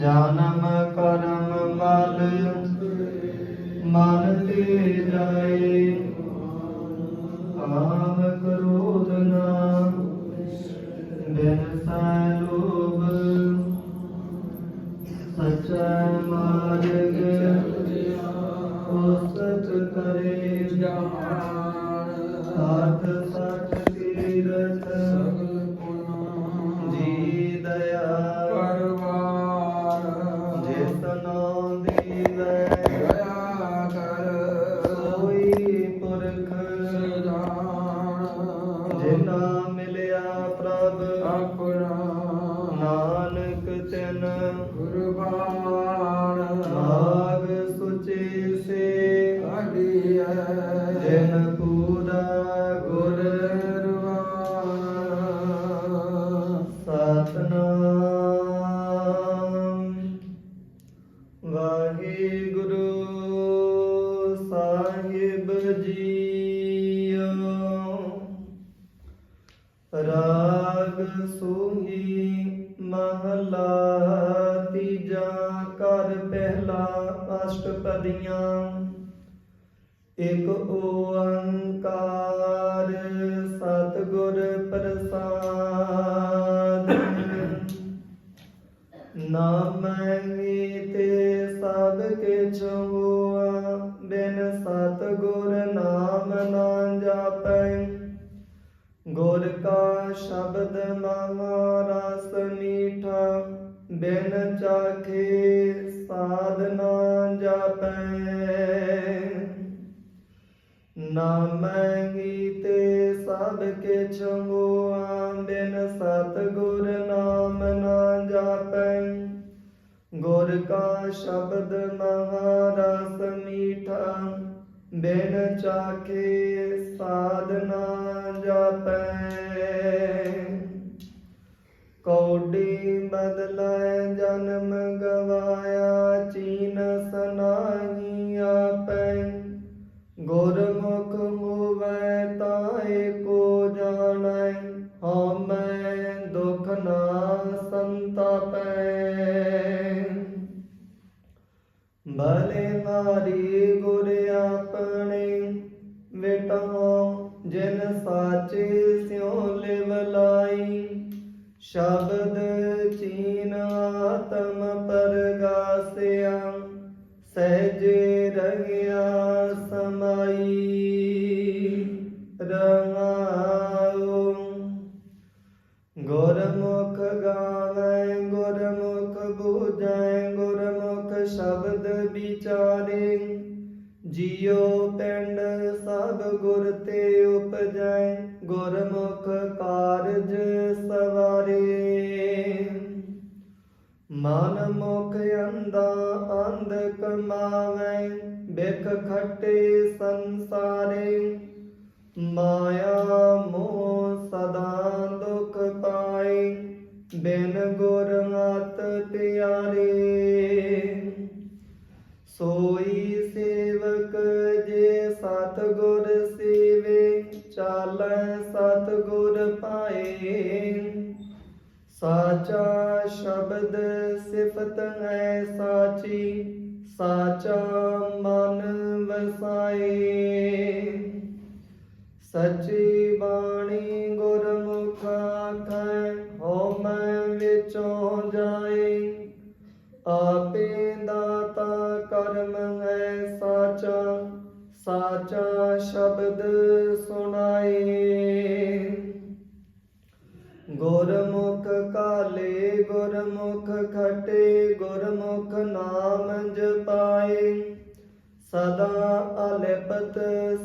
ਜਨਮ ਕਰਮ ਮਲ ਮਨ ਤੇ ਜਾਏ ਕਾਮ ਕ੍ਰੋਧ ਨਾ ਬਿਨ ਸੈ ਲੋਭ ਸਚੈ ਮਾਰਗ ਉਸਤ ਕਰੇ ਸਾਧ ਸਚ ਸੋਹੀ ਮਹਲਾ ਤੀਜਾ ਕਰ ਪਹਿਲਾ ਅਸ਼ਟਪਦੀਆਂ। ਇਕ ਓੰਕਾਰ ਸਤਿਗੁਰ ਪ੍ਰਸਾਦ। ਨਾਮੈ ਤੇ ਸਭ ਕਿਛ ਹੋਆ, ਬਿਨ ਸਤਿਗੁਰ ਨਾਮ ਨਾ ਜਾਪੈ। ਗੁਰ ਕਾ ਸ਼ਬਦ ਮਹਾ ਰਸ ਮੀਠਾ ਬਿਨ ਚਾਖੇ ਸਾਧ ਨਾ ਜਾਪੈ। ਨਾਮੈ ਗੀਤੇ ਸਭ ਕਿਛ ਹੋਆ ਬਿਨ ਸਤਿਗੁਰ ਨਾਮ ਨਾ ਜਾਪੈ। ਗੁਰ ਕਾ ਸ਼ਬਦ ਮਹਾ ਰਸ ਮੀਠਾ ਬਿਨ ਚਾਖੇ ਸਾਧ ਨਾ ਜਾਪੈ। ਕੌਡੀ ਬਦਲੈ ਜਨਮ ਗਵਾਇਆ, ਚੀਨ ਸਨਾਹੀ ਆਪੈ। ਗੁਰਮੁਖ ਹੋਵੈ ਤਾਏ ਕੋ ਜਾਣੈ, ਹਉਮੈ ਦੁਖ ਨਾ ਸੰਤਾਪੈ। ਭਲੇ ਮਾਰੀ ਸ਼ਬਦ ਚੀਨ ਆਤਮ ਪਰਗਾਸਿਆ, ਸਹਜੇ ਰਹਿਆ ਸਮਾਈ, ਰਹਾਉ। ਗੁਰਮੁਖ ਗਾਵੇ, ਗੁਰਮੁਖ ਬੂਝੈ, ਗੁਰਮੁਖ ਸ਼ਬਦ ਵਿਚਾਰੇ, ਜਿਉ ਪਿੰਡ ਸਭ ਗੁਰ ਤੇ ਮਨ ਮੁਖ ਅੰਦਾ ਅੰਧ ਕਮਾਵੇ ਬਿਖ ਖੱਟੇ ਸੰਸਾਰੇ ਮਾਇਆ ਮੋਹ ਸਦਾ ਦੁਖ ਪਾਏ ਬਿਨ ਗੁਰ ਮਤ ਪਿਆਰੇ ਸੋਈ ਸੇਵਕ ਜੇ ਸਤ ਗੁਰ ਸੇਵੇ ਚਾਲੈ ਸਤ ਗੁਰ ਪਾਏ ਸਾਚਾ ਸ਼ਬਦ ਸਿਫਤ ਹੈ ਸਾਚੀ ਸਾਚਾ ਮਨ ਵਸਾਏ। ਸਚੀ ਬਾਣੀ ਗੁਰਮੁਖ ਖਟੇ ਗੁਰਮੁਖ ਨਾਮ ਜਪਾਏ ਸਦਾ ਅਲਿਪਤ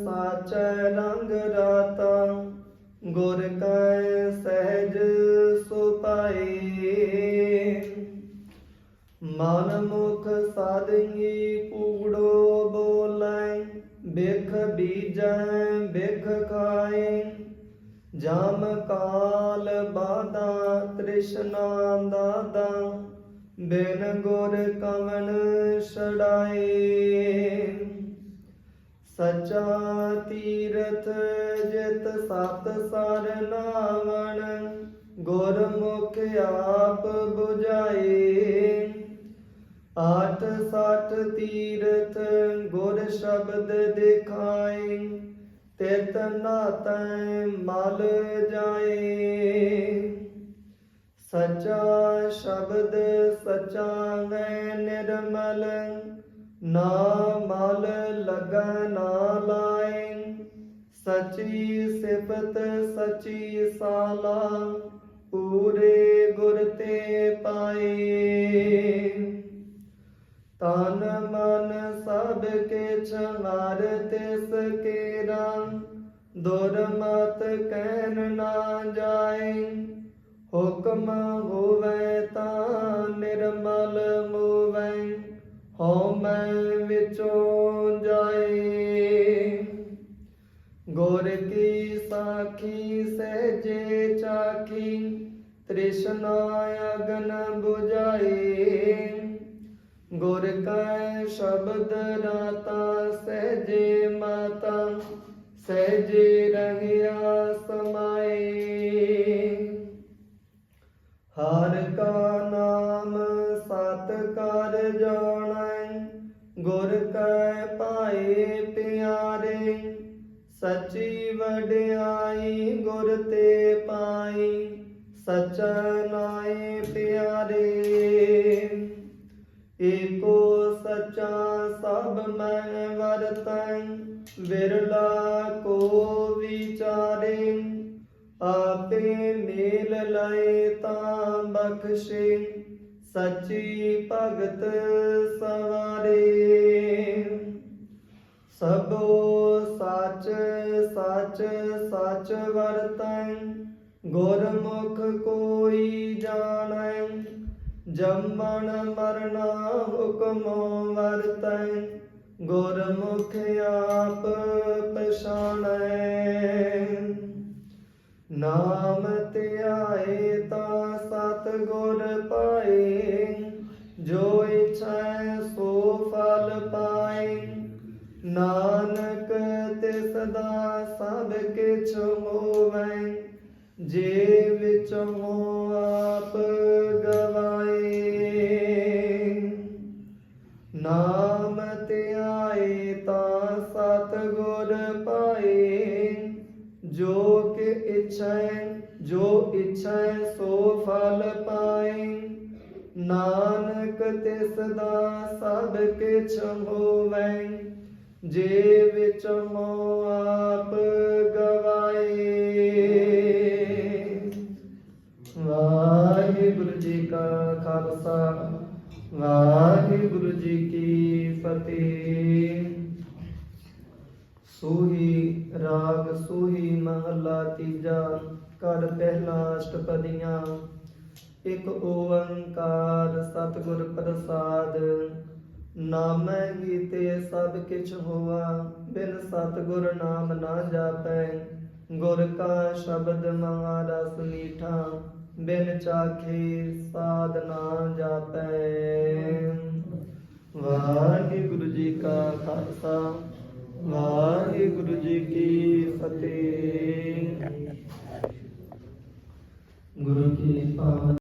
ਸਾਚੈ ਰੰਗ ਰਾਤਾ, ਗੁਰ ਕੈ ਸਹਿਜ ਸੁਪਾਏ ਮਨ ਮੁਖ ਸਾਧੰਗੀ ਕੂੜੋ ਬੋਲੈ, ਬਿਖ ਬੀਜੈ, ਬਿਖ ਖਾਏ। ਜਮ ਕਾਲ ਬਾਦਾ, ਤ੍ਰਿਸ਼ਨਾ ਦਾਦਾ, ਬਿਨ ਗੁਰ ਕਵਨ ਛੜਾਏ ਸਚਾ ਤੀਰਥ ਜਿਤ ਸਤ ਸਰ ਨਾਵਣ, ਗੁਰਮੁਖ ਆਪ 부ਝਾਏ ਆਠ ਸੱਠ ਤੀਰਥ ਗੁਰ ਸ਼ਬਦ ਦਿਖਾਏ ਤਿਤ ਨਾ ਨਾਤੈ ਮਲ ਜਾਏ। ਸਚਾ ਸ਼ਬਦ ਸਚਾ ਹੈ ਨਿਰਮਲ, ਨਾ ਮਲ ਲਗੈ ਨਾ ਲਾਏ। ਸਚੀ ਸਿਫਤ ਸਚੀ ਸਾਲਾ, ਪੂਰੇ ਗੁਰ ਤੇ ਪਾਏ। ਤਨ ਮਨ ਸਭ ਕੇ ਛਮਾਰ ਤਿਸ ਕੇਰਾ। ਦੁਰਮਤ ਕਹਿਨ ਨਾ ਜਾਏ, ਹੁਕਮ ਹੋਵੇ ਤਾਂ ਨਿਰਮਲ ਹੋਵੇ ਹਉ ਮੈਂ ਵਿਚੋਂ ਜਾਏ। ਗੁਰ ਕੀ ਸਾਖੀ ਸਹਿਜੇ ਚਾਖੀ, ਤ੍ਰਿਸ਼ਨਾ ਅਗਨ 부ਝਾਏ ਕੈ ਸ਼ਬਦ ਰਾਤਾ ਸਹਿਜੇ ਮਾਤਾ, ਸਹਿਜੇ ਰਹਿਆ ਸਮਾਏ। ਹਰ ਕਾ ਨਾਮ ਸਤ ਕਰ ਜਾਣੈ, ਗੁਰ ਕੈ ਪਾਏ ਪਿਆਰੇ, ਸਚੀ ਵਡਿਆਈ ਗੁਰ ਤੇ ਪਾਈ, ਸਚਾ ਨਾਏ ਪਿਆਰੇ। ਏਕੋ ਸਚਾ ਸਭ ਮੈਂ ਵਰਤੈ, ਵਿਰਲਾ ਕੋ ਵਿਚਾਰੇ। ਆਪੇ ਮੇਲ ਲਏ ਤਾਂ ਬਖਸ਼ੇ, ਸੱਚੀ ਭਗਤ ਸਵਾਰੇ। ਸਭੋ ਸੱਚ ਸੱਚ ਸੱਚ ਵਰਤੈ, ਗੁਰਮੁਖ ਕੋਈ ਜਾਣੈ। ਜੰਮਣ ਮਰਨਾ ਹੁਕਮ ਵਰਤੈ, ਗੁਰਮੁਖ ਆਪ ਪਛਾਣੈ। ਨਾਮ ਧਿਆਏ ਤਾਂ ਸਤ ਗੁਰ ਪਾਏ, ਜੋ ਇਛੈ ਸੋ ਫਲ ਪਾਏ। ਨਾਨਕ ਤਿਸ ਦਾ ਸਭ ਕਿਛ ਹੋਵੈ ਜੇ ਵਿੱਚ ਹੋ ਆਪ ਨਾਮ ਧਿਆਏ ਤਾਂ ਸਤ ਗੁਰ ਪਾਏ। ਜੋ ਕਿ ਇਛੈ, ਜੋ ਇਛੈ ਸੋ ਫਲ ਪਾਏ। ਨਾਨਕ ਤਿਸ ਦਾ ਸਭ ਕਿਛ ਹੋਵੈ। ਜੇ ਵਿੱਚ ਮੋ ਆਪ ਗਵਾਏ। ਵਾਹਿਗੁਰੂ ਜੀ ਕਾ ਖਾਲਸਾ। ਵਾਹਿਗੁਰੂ ਜੀ ਕੀ ਫਤਿਹ। ਸੋਹੀ ਰਾਗ, ਸੋਹੀ ਮਹਲਾ ਤੀਜਾ ਕਰ ਪਹਿਲਾ ਅਸ਼ਟਪਦੀਆਂ। ਇੱਕ ਓੰਕਾਰ ਸਤਿਗੁਰ ਪ੍ਰਸਾਦ, ਨਾਮੈ ਗੀਤੇ ਸਭ ਕਿਛ ਹੋਆ, ਬਿਨ ਸਤਿਗੁਰ ਨਾਮ ਨਾ ਜਾਪੈ। ਗੁਰ ਕਾ ਸ਼ਬਦ ਮਹਾ ਮੀਠਾ ਬਿਨ ਚਾਖੇ ਸਾਧ ਨਾ ਜਾਪੈ। ਵਾਹਿਗੁਰੂ ਜੀ ਕਾ ਖਾਲਸਾ, ਵਾਹਿਗੁਰੂ ਜੀ ਕੀ ਫਤਿਹ। ਗੁਰੂ ਕੀ ਪਾਵਨ